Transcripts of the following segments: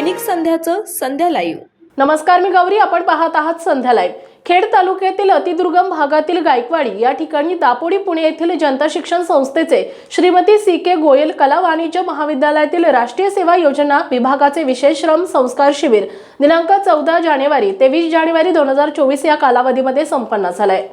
दैनिक संध्याचं संध्या live. नमस्कार मी गौरी. आपण पाहत आहात संध्या लाईव्ह. खेड तालुक्यातील अतिदुर्गम भागातील गायकवाडी या ठिकाणी दापोडी पुणे येथील जनता शिक्षण संस्थेचे श्रीमती सी के गोयल कला वाणिज्य महाविद्यालयातील राष्ट्रीय सेवा योजना विभागाचे विशेष श्रम संस्कार शिबिर दिनांक चौदा जानेवारी ते वीस जानेवारी दोन हजार चोवीस या कालावधीमध्ये संपन्न झालाय.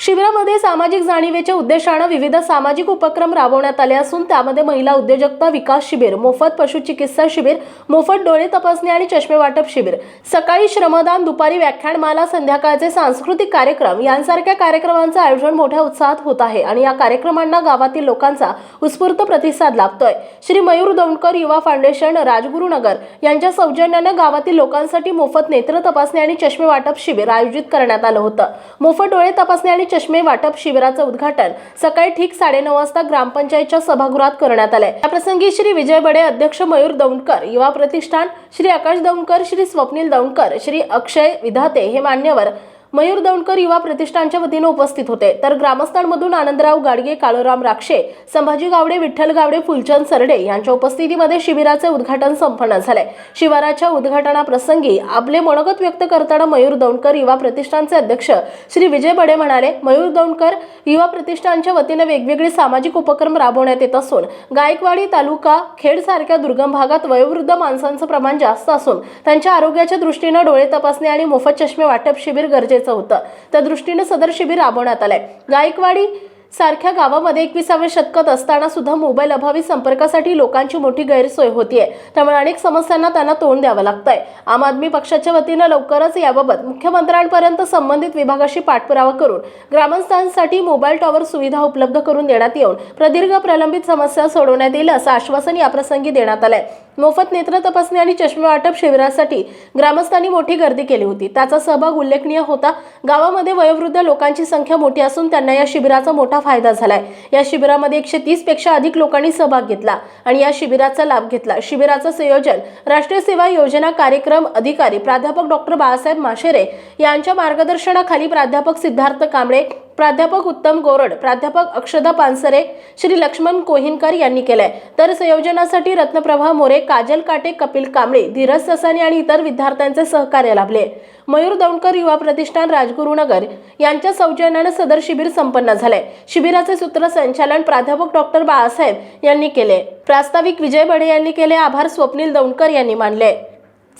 शिबिरामध्ये सामाजिक जाणीवेच्या उद्देशानं विविध सामाजिक उपक्रम राबवण्यात आले असून त्यामध्ये महिला उद्योजकता विकास शिबिर मोफत पशुचिकित्सा शिबिर मोफत डोळे तपासणी आणि चष्मे वाटप शिबिर सकाळी श्रमदान दुपारी व्याख्यानमाला संध्याकाळचे सांस्कृतिक कार्यक्रम यांसारख्या कार्यक्रमांचं आयोजन मोठ्या उत्साहात होत आहे आणि या कार्यक्रमांना गावातील लोकांचा उत्स्फूर्त प्रतिसाद लाभतोय. श्री मयूर दौंडकर युवा फाउंडेशन राजगुरुनगर यांच्या सौजन्यानं गावातील लोकांसाठी मोफत नेत्र तपासणी आणि चष्मे वाटप शिबिर आयोजित करण्यात आलं होतं. मोफत डोळे तपासणी आणि चष्मे वाटप शिबिराचं उद्घाटन सकाळी ठीक साडेनऊ वाजता ग्रामपंचायतच्या सभागृहात करण्यात आलंय. याप्रसंगी श्री विजय बडे अध्यक्ष मयूर दौंडकर युवा प्रतिष्ठान श्री आकाश दौंडकर श्री स्वप्नील दौंडकर श्री अक्षय विधाते हे मान्यवर मयूर दौंडकर युवा प्रतिष्ठानच्या वतीनं उपस्थित होते. तर ग्रामस्थांमधून आनंदराव गाडगे काळोराम राक्षे संभाजी गावडे विठ्ठल गावडे फुलचंद सरडे यांच्या उपस्थितीमध्ये शिबिराचे उद्घाटन संपन्न झाले. शिबिराच्या उद्घाटनाप्रसंगी आपले मनोगत व्यक्त करताना मयूर दौंडकर युवा प्रतिष्ठानचे अध्यक्ष श्री विजय बडे म्हणाले मयूर दौंडकर युवा प्रतिष्ठानच्या वतीने वेगवेगळे सामाजिक उपक्रम राबवण्यात येत असून गायकवाडी तालुका खेड सारख्या दुर्गम भागात वयोवृद्ध माणसांचं प्रमाण जास्त असून त्यांच्या आरोग्याच्या दृष्टीनं डोळे तपासणी आणि मोफत चष्मे वाटप शिबिर गरजेचे होतं. त्या दृष्टीने सदर शिबिर राबवण्यात आलंय. गायकवाडी सारख्या गावामध्ये एकविसाव्या शतकात असताना सुद्धा मोबाईल अभावी संपर्कासाठी लोकांची मोठी गैरसोय होतीये. त्यामुळे अनेक समस्यांना त्यांना तोंड द्यावं लागतंय. आम आदमी पक्षाच्या वतीनं लवकरच याबाबत मुख्यमंत्र्यांपर्यंत संबंधित विभागाशी पाठपुरावा करून ग्रामस्थांसाठी मोबाईल टॉवर सुविधा उपलब्ध करून देण्यात येऊन प्रदीर्घ प्रलंबित समस्या सोडवण्यात येईल असं आश्वासन याप्रसंगी देण्यात आलंय. मोफत नेत्र तपासणी आणि चष्मे वाटप शिबिरासाठी ग्रामस्थांनी मोठी गर्दी केली होती. त्याचा सहभाग उल्लेखनीय होता. गावामध्ये वयोवृद्ध लोकांची संख्या मोठी असून त्यांना या शिबिराचा मोठा फायदा झालाय. या शिबिरामध्ये एकशे तीसपेक्षा अधिक लोकांनी सहभाग घेतला आणि या शिबिराचा लाभ घेतला. शिबिराचं संयोजन राष्ट्रीय सेवा योजना कार्यक्रम अधिकारी प्राध्यापक डॉक्टर बाळासाहेब माशेरे यांच्या मार्गदर्शनाखाली प्राध्यापक सिद्धार्थ कांबळे प्राध्यापक उत्तम गोरड प्राध्यापक अक्षदा पानसरे श्री लक्ष्मण कोहिनकर यांनी केलंय. तर संयोजनासाठी रत्नप्रभा मोरे काजल काटे कपिल कांबळे धीरज ससानी आणि इतर विद्यार्थ्यांचे सहकार्य लाभले. मयूर दौंडकर युवा प्रतिष्ठान राजगुरुनगर यांच्या सौजन्यानं सदर शिबिर संपन्न झालंय. शिबिराचे सूत्रसंचालन प्राध्यापक डॉक्टर बाळासाहेब यांनी केले. प्रास्ताविक विजय बडे यांनी केले आभार स्वप्नील दौंडकर यांनी मानले.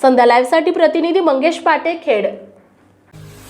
संध्या लाईव्हसाठी प्रतिनिधी मंगेश पाटे खेड.